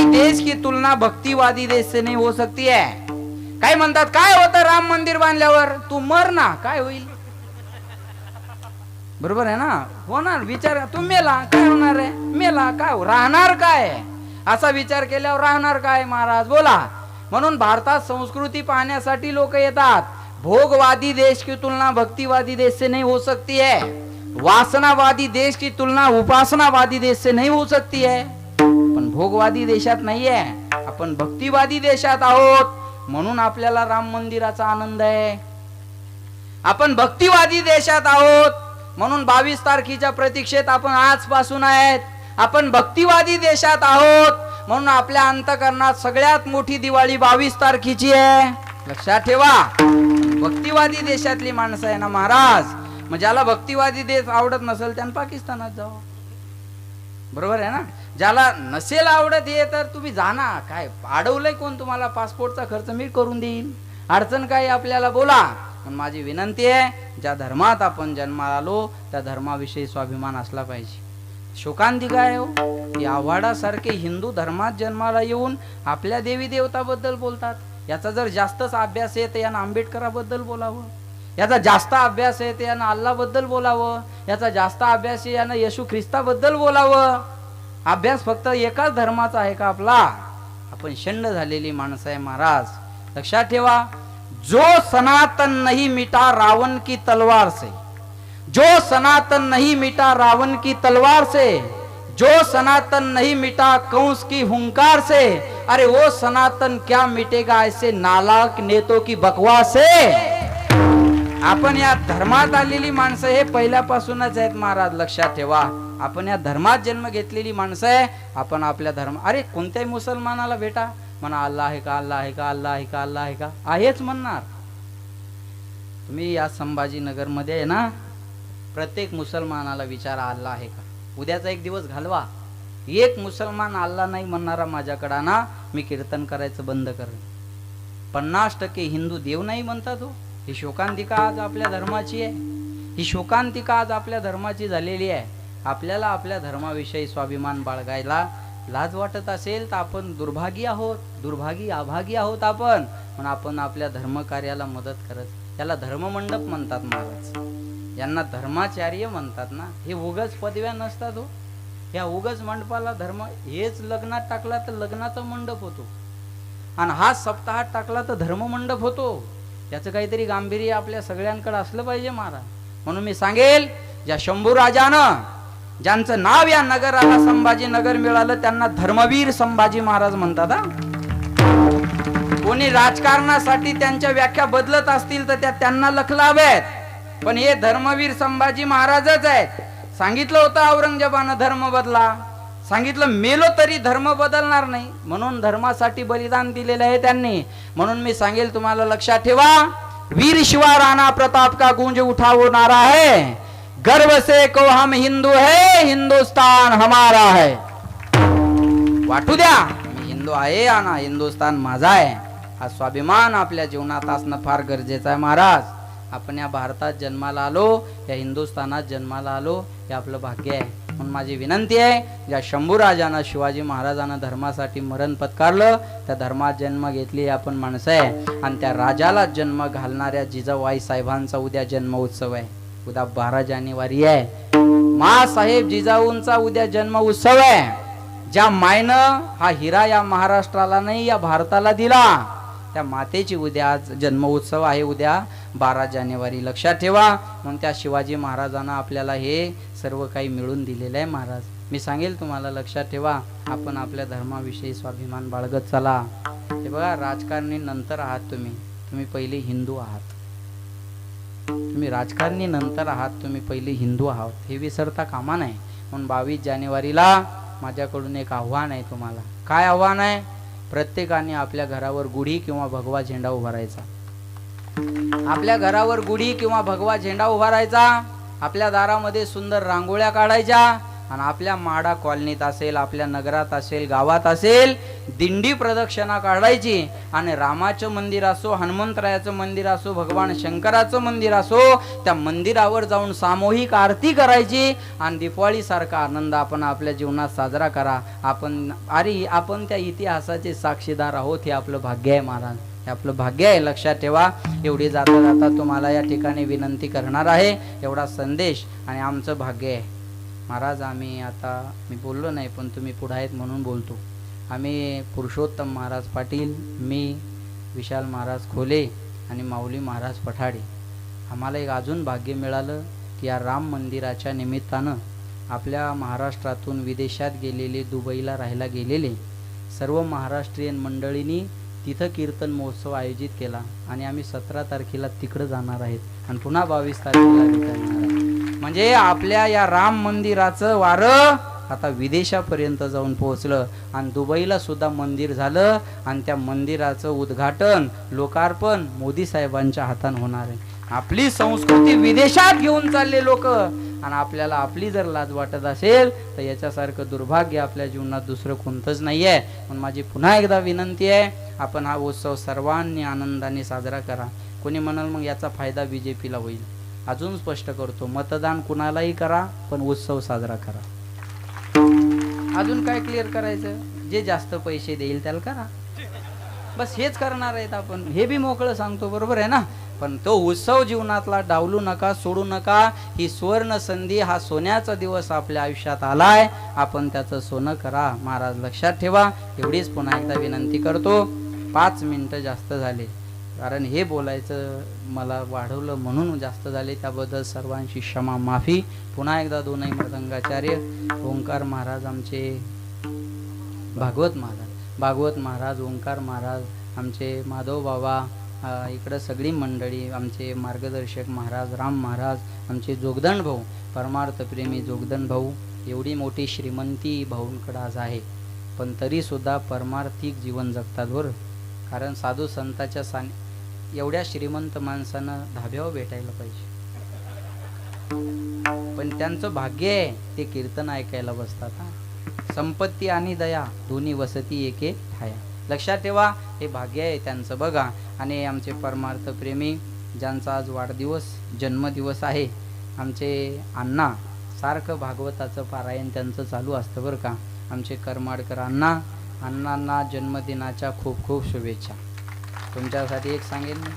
रावणवादी देश की तुलना भक्तिवादी देश से नहीं हो सकती है। काय म्हणतात? काय होतं राम मंदिर बांधल्यावर? तू मर ना काय होईल? बरोबर आहे ना? होणार विचार तू मेला काय होणार आहे? मेला काय हो- राहणार काय? असा विचार केल्यावर राहणार काय महाराज? बोला. म्हणून भारतात संस्कृती पाहण्यासाठी लोक येतात. भोगवादी देश की तुलना भक्तिवादी देश से नहीं हो सकती है। वासनावादी देश की तुलना उपासनावादी देश से नहीं हो सकती है। भोगवादी देशात नाहीये. आपण भक्तिवादी देशात आहोत. म्हणून आपल्याला राम मंदिराचा आनंद आहे. आपण भक्तिवादी देशात आहोत. म्हणून बावीस तारखेच्या प्रतीक्षेत आपण आजपासून आहेत. आपण भक्तिवादी देशात आहोत. म्हणून आपल्या अंतकरणात सगळ्यात मोठी दिवाळी बावीस तारखेची आहे. लक्षात ठेवा. भक्तिवादी देशातली माणसं आहे ना महाराज. मग ज्याला भक्तिवादी देश आवडत नसेल त्यानं पाकिस्तानात जावं. बरोबर आहे ना? ज्याला नसेल आवडत हे तर तुम्ही जाना. काय अडवलंय कोण तुम्हाला? पासपोर्टचा खर्च मी करून देईन. अडचण काय आपल्याला? बोला. पण माझी विनंती आहे ज्या धर्मात आपण जन्माला आलो त्या धर्माविषयी स्वाभिमान असला पाहिजे. शोकांती काय हो? की आव्हाडासारखे हिंदू धर्मात जन्माला येऊन आपल्या देवी देवताबद्दल बोलतात. याचा जर जास्तच अभ्यास आहे तर यानं आंबेडकराबद्दल बोलावं. याचा जास्त अभ्यास आहे ते यानं अल्लाबद्दल बोलावं. याचा जास्त अभ्यास आहे यानं येशू ख्रिस्ताबद्दल बोलावं. अभ्यास फक्त एकाच धर्माचा आहे का आपला? आपण शंड झालेली माणसं आहे महाराज. लक्षात ठेवा जो सनातन नहीं मिटा रावण की तलवार से. जो सनातन नहीं मिटा रावण की तलवार से. जो सनातन नहीं मिटा कंस की हुंकार से. अरे वो सनातन क्या मिटेगा ऐसे नालाक नेतों की बकवास से? आपण या धर्मात आलेली माणसं हे पहिल्यापासूनच आहेत महाराज लक्षात ठेवा. आपण या धर्मात जन्म घेतलेली माणसं आहे आपण आपल्या धर्म अरे कोणत्याही मुसलमानाला भेटा. म्हणा अल्ला आहे का अल्ला आहे का अल्लाह आहे का अल्लाह आहे का? आहेच म्हणणार. तुम्ही या संभाजीनगरमध्ये आहे ना प्रत्येक मुसलमानाला विचारा अल्ला आहे का? उद्याचा एक दिवस घालवा. एक मुसलमान अल्ला नाही म्हणणारा माझ्याकडं ना मी कीर्तन करायचं बंद करेन. पन्नास टक्के हिंदू देव नाही म्हणतात हो. ही शोकांतिका आज आपल्या धर्माची आहे. ही शोकांतिका आज आपल्या धर्माची झालेली आहे. आपल्याला आपल्या धर्माविषयी स्वाभिमान बाळगायला लाज वाटत असेल तर आपण दुर्भागी आहोत. दुर्भागी अभागी आहोत आपण. पण आपण आपल्या धर्मकार्याला मदत करत त्याला धर्ममंडप म्हणतात महाराज. यांना धर्माचार्य म्हणतात ना? हे उगच पदव्या नसतात हो. ह्या उगच मंडपाला धर्म हेच लग्नात टाकला तर लग्नाचा मंडप होतो. आणि हा सप्ताहात टाकला तर धर्ममंडप होतो. याचं काहीतरी गांभीर्य आपल्या सगळ्यांकडे असलं पाहिजे महाराज. म्हणून मी सांगेल ज्या शंभू राजानं ज्यांचं नाव या नगराला संभाजी नगर मिळालं त्यांना धर्मवीर संभाजी महाराज म्हणतात हा. कोणी राजकारणासाठी त्यांच्या व्याख्या बदलत असतील तर त्या त्यांना लखलाव्यात पण हे धर्मवीर संभाजी महाराजच आहेत. सांगितलं होतं औरंगजेबानं धर्म बदला. सांगितलं मेलो तरी धर्म बदलणार नाही. म्हणून धर्मासाठी बलिदान दिलेलं आहे त्यांनी. म्हणून मी सांगेल तुम्हाला लक्षात ठेवा वीर शिवा राणा प्रताप का गुंज उठावणार आहे? गर्व से को हम हिंदू है हिंदुस्तान हमारा है. वाटू द्या मी हिंदू आहे आणि हिंदुस्तान माझा आहे. हा स्वाभिमान आपल्या जीवनात असणं फार गरजेचं आहे महाराज. आपण या भारतात जन्माला आलो या हिंदुस्थानात जन्माला आलो हे आपलं भाग्य आहे. म्हणून माझी विनंती आहे ज्या शंभूराजानं शिवाजी महाराजांना धर्मासाठी मरण पत्कारलं त्या धर्मात जन्म घेतली आपण माणसं आहे. आणि त्या राजाला जन्म घालणाऱ्या जिजाबाई साहेबांचा उद्या जन्म उत्सव आहे. उद्या बारा जानेवारी आहे. मासाहेब जिजाऊंचा उद्या जन्म उत्सव आहे. ज्या मायनं हा हिरा या महाराष्ट्राला नाही या भारताला दिला त्या मातेची उद्या आज जन्म उत्सव आहे. उद्या बारा जानेवारी. लक्षात ठेवा. म्हणून त्या शिवाजी महाराजांना आपल्याला हे सर्व काही मिळून दिलेलं आहे महाराज. मी सांगेल तुम्हाला लक्षात ठेवा आपण आपल्या धर्माविषयी स्वाभिमान बाळगत चला. हे बघा राजकारणी नंतर आहात तुम्ही. तुम्ही पहिले हिंदू आहात. तुम्ही राजकारणी नंतर आहात तुम्ही पहिले हिंदू आहात. हे विसरता कामा नाही म्हणून बावीस जानेवारीला माझ्याकडून एक आव्हान आहे तुम्हाला. काय आव्हान आहे? प्रत्येकाने आपल्या घरावर गुढी किंवा भगवा झेंडा उभारायचा. आपल्या घरावर गुढी किंवा भगवा झेंडा उभारायचा. आपल्या दारामध्ये सुंदर रांगोळ्या काढायच्या आणि आपल्या माडा कॉलनीत असेल आपल्या नगरात असेल गावात असेल दिंडी प्रदक्षिणा काढायची आणि रामाचं मंदिर असो हनुमंतरायाचं मंदिर असो भगवान शंकराचं मंदिर असो त्या मंदिरावर जाऊन सामूहिक आरती करायची आणि दिपाळीसारखा आनंद आपण आपल्या जीवनात साजरा करा. आपण अरे आपण त्या इतिहासाचे साक्षीदार आहोत हे आपलं भाग्य आहे महाराज. हे आपलं भाग्य आहे. लक्षात ठेवा. एवढी जाता जाता तुम्हाला या ठिकाणी विनंती करणार आहे. एवढा संदेश आणि आमचं भाग्य आहे. महाराज आम्ही आता मी बोललो नाही पण तुम्ही पुढे आहेत म्हणून बोलतो. आम्ही पुरुषोत्तम महाराज पाटील मी विशाल महाराज खोले आणि माऊली महाराज पठाडे. आम्हाला एक अजून भाग्य मिळालं की या राम मंदिराच्या निमित्तानं आपल्या महाराष्ट्रातून विदेशात गेलेले दुबईला राहायला गेलेले सर्व महाराष्ट्रीयन मंडळींनी तिथं कीर्तन महोत्सव आयोजित केला आणि आम्ही सतरा तारखेला तिकडं जाणार आहेत आणि पुन्हा बावीस तारखेला येणार आहे म्हणजे आपल्या या राम मंदिराचं वारं आता विदेशापर्यंत जाऊन पोहोचलं आणि दुबईला सुद्धा मंदिर झालं आणि त्या मंदिराचं उद्घाटन लोकार्पण मोदी साहेबांच्या हातानं होणार आहे. आपली संस्कृती विदेशात घेऊन चालले लोक. आणि आपल्याला आपली जर लाज वाटत असेल तर याच्यासारखं दुर्भाग्य आपल्या जीवनात दुसरं कोणतंच नाही आहे पण माझी पुन्हा एकदा विनंती आहे आपण हा उत्सव सर्वांनी आनंदाने साजरा करा. कोणी म्हणाल मग याचा फायदा बी जे पीला होईल. अजून स्पष्ट करतो मतदान कुणालाही करा पण उत्सव साजरा करा. अजून काय क्लिअर करायचं? जे जास्त पैसे देईल त्याला करा. बस हेच करणार आहेत आपण. हे बी मोकळं सांगतो बरोबर आहे ना? पण तो उत्सव जीवनातला डावलू नका सोडू नका. ही सुवर्ण संधी हा सोन्याचा दिवस आपल्या आयुष्यात आलाय. आपण त्याचं सोनं करा. महाराज लक्षात ठेवा. एवढीच पुन्हा एकदा विनंती करतो. पाच मिनिटं जास्त झाले. कारण हे बोलायचं मला वाढवलं म्हणून जास्त झाले. त्याबद्दल सर्वांची क्षमा माफी. पुन्हा एकदा दोनही मृदंगाचार्य ओंकार महाराज आमचे भागवत महाराज. भागवत महाराज ओंकार महाराज आमचे माधव बाबा इकडं सगळी मंडळी आमचे मार्गदर्शक महाराज राम महाराज आमचे जोगदंड भाऊ परमार्थप्रेमी जोगदंड भाऊ एवढी मोठी श्रीमंती भाऊंकडं आज आहे. पण तरीसुद्धा परमार्थिक जीवन जगतात बरं. कारण साधू संताच्या सान एवढ्या श्रीमंत माणसानं धाब्यावर भेटायला पाहिजे. पण त्यांचं भाग्य आहे ते कीर्तन ऐकायला बसतात हा. संपत्ती आणि दया दोन्ही वसती एके ठाया. लक्षात ठेवा हे भाग्य आहे त्यांचं. बघा आणि आमचे परमार्थप्रेमी ज्यांचा आज वाढदिवस जन्मदिवस आहे. आमचे अण्णा सारखं भागवताचं पारायण त्यांचं चालू असतं बरं का. आमचे करमाडकर अण्णा अण्णांना जन्मदिनाच्या खूप खूप शुभेच्छा. तुमच्यासाठी एक सांगेन मी.